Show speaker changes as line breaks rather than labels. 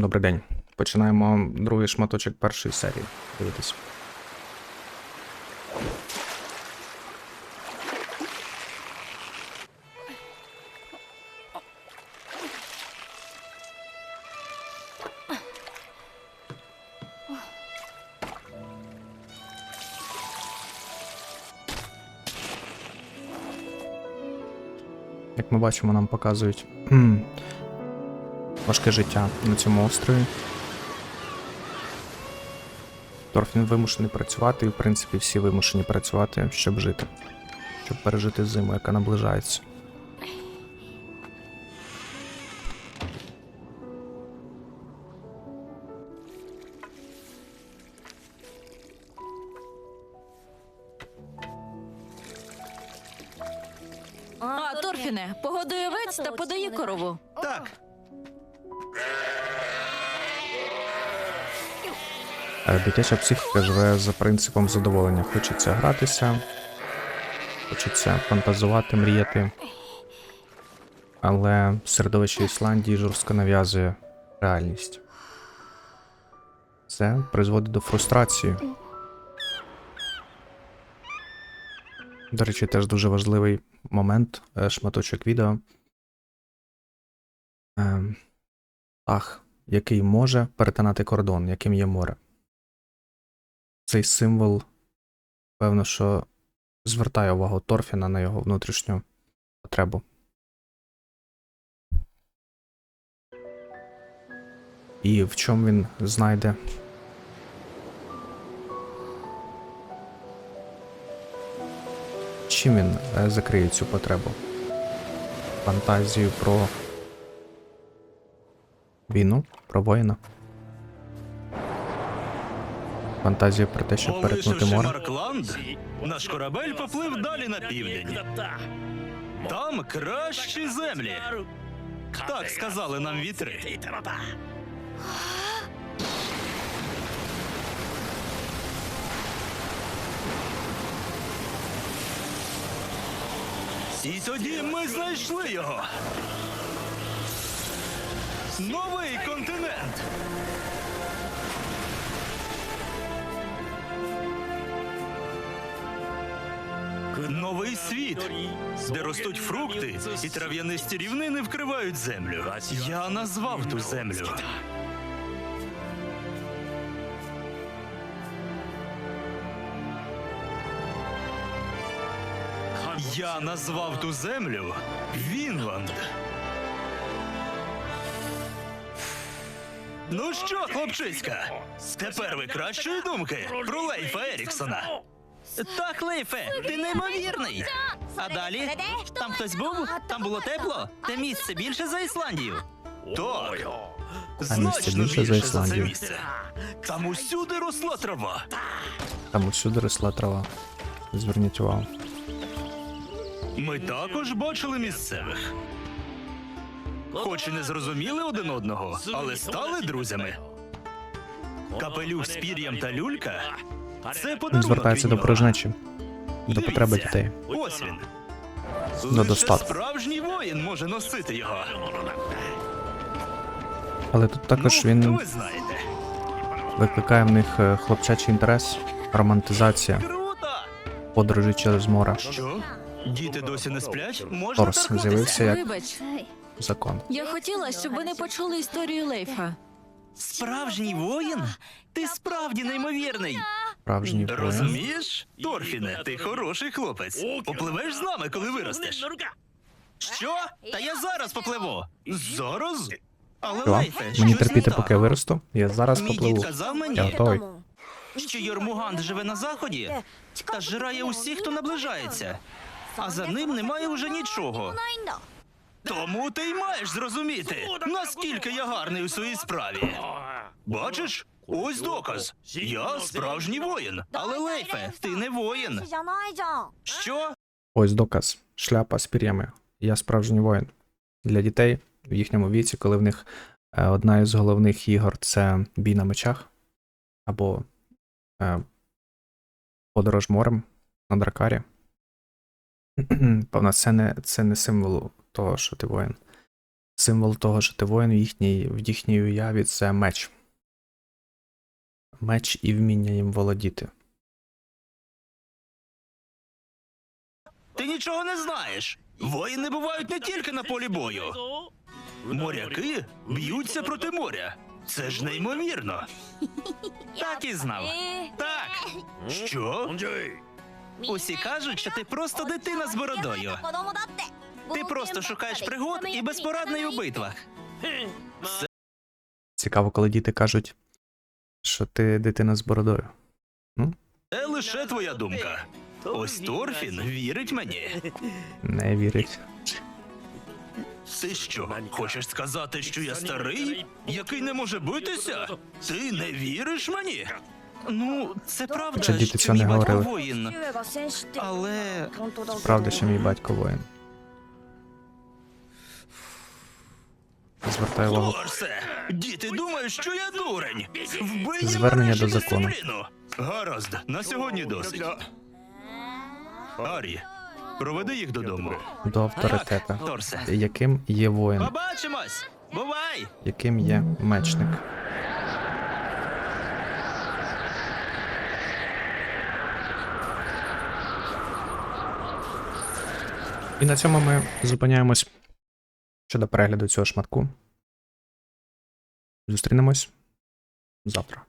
Всім добрий день. Починаємо другий шматочок першої серії. Дивитись. Як ми бачимо, нам показують важке життя на цьому острові. Торфін вимушений працювати, і в принципі всі вимушені працювати, щоб жити, щоб пережити зиму, яка наближається.
А, Торфіне, погодуй овець та подаї корову.
Так,
Дитяча психіка живе за принципом задоволення. Хочеться гратися, хочеться фантазувати, мріяти. Але середовище Ісландії жорстко нав'язує реальність. Це призводить до фрустрації. До речі, теж дуже важливий момент, е, шматочок відео. Ем, Ах, який може перетинати кордон, яким є море. Цей символ, певно, що звертає увагу Торфіна на його внутрішню потребу. І в чому він знайде чим він е, закриє цю потребу? Фантазію про війну, про воїна. Фантазію про те, щоб перетнути море.
Маркланд, наш корабель поплив далі на південь. Там кращі землі. Так сказали нам вітри. І тоді ми знайшли його. Новий континент. Новий світ, де ростуть фрукти і трав'янисті рівнини вкривають землю. Я назвав ту землю. Я назвав ту землю Вінланд. Ну що, хлопчиська, тепер ви кращої думки про Лейфа Еріксона. Так, Лейфе, ти неймовірний. А далі? Там хтось був? Там було тепло? Те місце більше за Ісландію. Так. Значно
більше за
більше за
Ісландію.
місце. Там усюди росла трава.
Там усюди росла трава. Зверніть увагу.
Ми також бачили місцевих. Хоч і не зрозуміли один одного, але стали друзями. Капелюх з пір'ям та люлька це
Він
подарунок
звертається до порожнечі, до потреби дітей.
Ось він.
До достатку.
справжній воїн може носити його.
Але тут також
ну,
він викликає в них е, хлопчачий інтерес, романтизація, подорожі через море,
Що? Діти досі не сплять? Можна
Торс з'явився як
Вибач,
закон.
я хотіла, щоб вони почули історію Лейфа.
Справжній воїн? Ти справді неймовірний.
Справжній воїн.
Розумієш? Торфіне, ти хороший хлопець. Попливеш з нами, коли виростеш. Що? Та я зараз попливу. Зараз? Але
Що?
Лейфе,
Мені
щось
терпіти,
не
поки
так.
виросту. Я зараз
Мій
попливу.
дід казав
Я
мені,
готовий.
що Йормугант живе на заході та жирає усіх, хто наближається. А за ним немає вже нічого. Тому ти й маєш зрозуміти, наскільки я гарний у своїй справі. Бачиш? Ось доказ. Я справжній воїн. Але Лейфе, ти не воїн. Що?
Ось доказ. Шляпа з пір'ями. Я справжній воїн. Для дітей в їхньому віці, коли в них е, одна із головних ігор це бій на мечах або е, подорож морем на дракарі. Певно, це не, це не символ того, що ти воїн. Символ того, що ти воїн в їхній, в їхній уяві це меч. Меч і вміння їм володіти.
Ти нічого не знаєш. Воїни бувають не тільки на полі бою. Моряки б'ються проти моря. Це ж неймовірно. Так і знав. Так. Що? Усі кажуть, що ти просто дитина з бородою. Ти просто шукаєш пригод і безпорадний у битвах.
Цікаво, коли діти кажуть, що ти дитина з бородою.
Це лише твоя думка. Ось Торфін вірить мені.
Не вірить.
Ти що, хочеш сказати, що я старий, який не може битися? Ти не віриш мені? Ну, це правда,
Хоча діти
що
цього
мій
не
батько
говорили.
воїн, але
Правда, що мій батько воїн. Звертаю увагу.
Лорсе, діти думають, що я дурень. Вбий
Звернення до закону.
дисципліну. Гаразд, на сьогодні досить. Арі, проведи їх додому.
До авторитета.
Торсе.
Яким є воїн,
Побачимось! Бувай!
яким є мечник. І на цьому ми зупиняємось щодо перегляду цього шматку. Зустрінемось завтра.